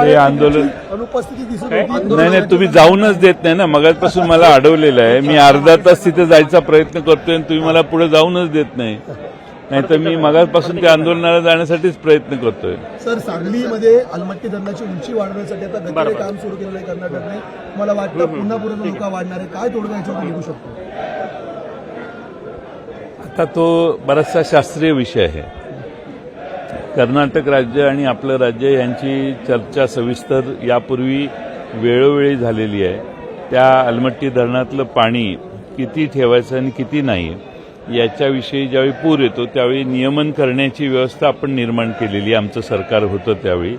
हे आंदोलन अनुपस्थिती दिसून होती नाही नाही तुम्ही जाऊनच देत नाही ना. मगाचपासून मला अडवलेलं आहे. मी अर्धा तास तिथे जायचा प्रयत्न करतोय आणि तुम्ही मला पुढे जाऊनच देत नाही. नाहीतर मी मगाचपासून त्या आंदोलनाला जाण्यासाठीच प्रयत्न करतोय. सर सांगलीमध्ये अलमट्टी धरणाची उंची वाढवण्यासाठी आता गतीने काम सुरू केलेलं आहे कर्नाटकने मला वाटतं पुन्हा पुढे धोका वाढणार आहे? काय तोडगा याच्यावर निघू शकतो? आता तो बराचसा शास्त्रीय विषय आहे. कर्नाटक राज्य आणि आपलं राज्य यांची चर्चा सविस्तर यापूर्वी वेळोवेळी झालेली आहे त्या अलमट्टी धरणातलं पाणी किती ठेवायचं आणि किती नाही याच्याविषयी ज्यावेळी पूर येतो त्यावेळी नियमन करण्याची व्यवस्था आपण निर्माण केलेली आहे. आमचं सरकार होतं त्यावेळी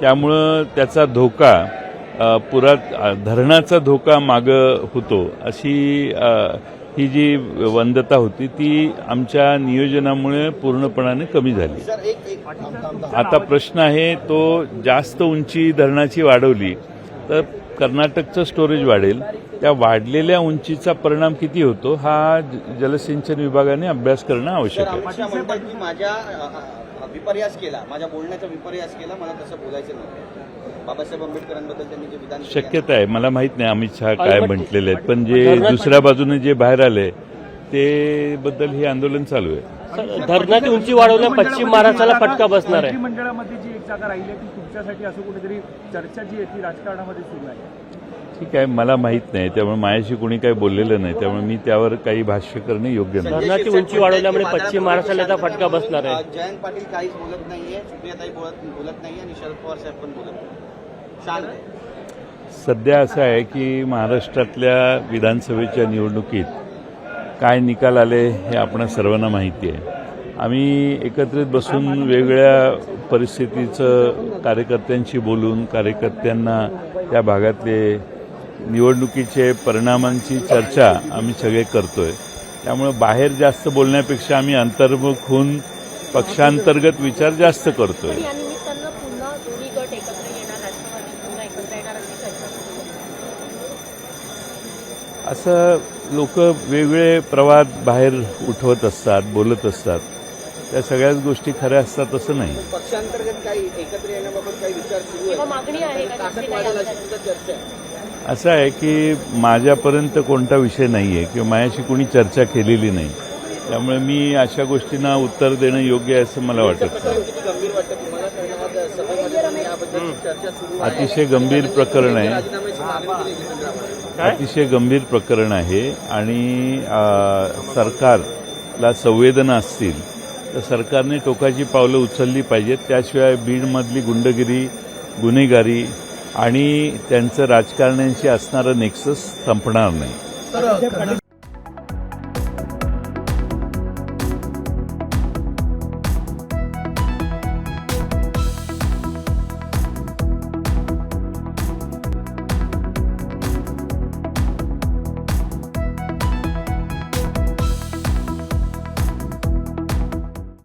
त्यामुळं त्याचा धोका पुरात धरणाचा धोका मागं होतो अशी ही जी वंदता होती ती आमच्या नियोजनामुळे पूर्णपणाने कमी झाली. आता प्रश्न आहे तो जास्त उंची धरणाची वाढवली तर कर्नाटकचं स्टोरेज वाढेल. त्या वाढलेल्या उंचीचा परिणाम किती होतो हा जलसिंचन विभागाने अभ्यास करणं आवश्यक आहे. माझ्या विपर्यास केला माझ्या बोलण्याचा विपर्यास केला मला तसं बोलायचं नव्हतं. बाबासाहेब आंबेडकरांबद्दल त्यांनी जे विधान केलं, शक्यता आहे. मला माहीत नाही अमित शहा काय म्हटलेले आहेत. पण जे दुसऱ्या बाजूने जे बाहेर आले ते बद्दल हे आंदोलन चालू आहे. धरणाची उंची वाढवल्याने पश्चिम महाराष्ट्राला फटका बसणार आहे. मंत्रिमंडळामध्ये जी एक जागा राहिली आहे ती तुमच्यासाठी असं कुठेतरी चर्चा जी आहे ती राजकारणामध्ये सुरू आहे. ठीक आहे मला माहीत नाही. त्यामुळे माझ्याशी कोणी काही बोललेलं नाही. त्यामुळे मी त्यावर काही भाष्य करणे योग्य नाही. धरणाची उंची वाढवल्यामुळे पश्चिम की महाराष्ट्राला याचा फटका बसणार आहे. जयंत पाटील काहीच बोलत नाहीये सुप्रियाताई बोलत बोलत नाहीये आणि शरद पवार साहेब पण बोलत नाही. सध्या असं आहे की महाराष्ट्रातल्या विधानसभेच्या निवडणुकीत काय निकाल आले हे आपण सर्वांना माहिती आहे. आम्ही एकत्रित बसून वेगवेगळ्या परिस्थितीचं कार्यकर्त्यांशी बोलून कार्यकर्त्यांना त्या भागातले निवडणुकीचे परिणामांची चर्चा आम्ही सगळे करतोय. त्यामुळे बाहेर जास्त बोलण्यापेक्षा आम्ही अंतर्मुख होऊन पक्षांतर्गत विचार जास्त करतोय. येणार अशी चर्चा. असं लोक वेगवेगळे प्रवाद बाहेर उठवत असतात बोलत असतात. त्या सगळ्याच गोष्टी खऱ्या असतात असं नाही. पक्षांतर्गत काही एकत्र येण्याबाबत काही विचार सुरू मागणी आहे असं आहे की माझ्यापर्यंत कोणता विषय नाही आहे किंवा माझ्याशी कोणी चर्चा केलेली नाही. त्यामुळे मी अशा गोष्टींना उत्तर देणं योग्य आहे असं मला वाटत अतिशय गंभीर प्रकरण आहे. अतिशय गंभीर प्रकरण आहे आणि सरकारला संवेदना असतील तर सरकारने टोकाची पावलं उचलली पाहिजेत. त्याशिवाय बीडमधली गुंडगिरी गुन्हेगारी आणि त्यांचं राजकारण्यांशी असणारं नेक्सस संपणार नाही.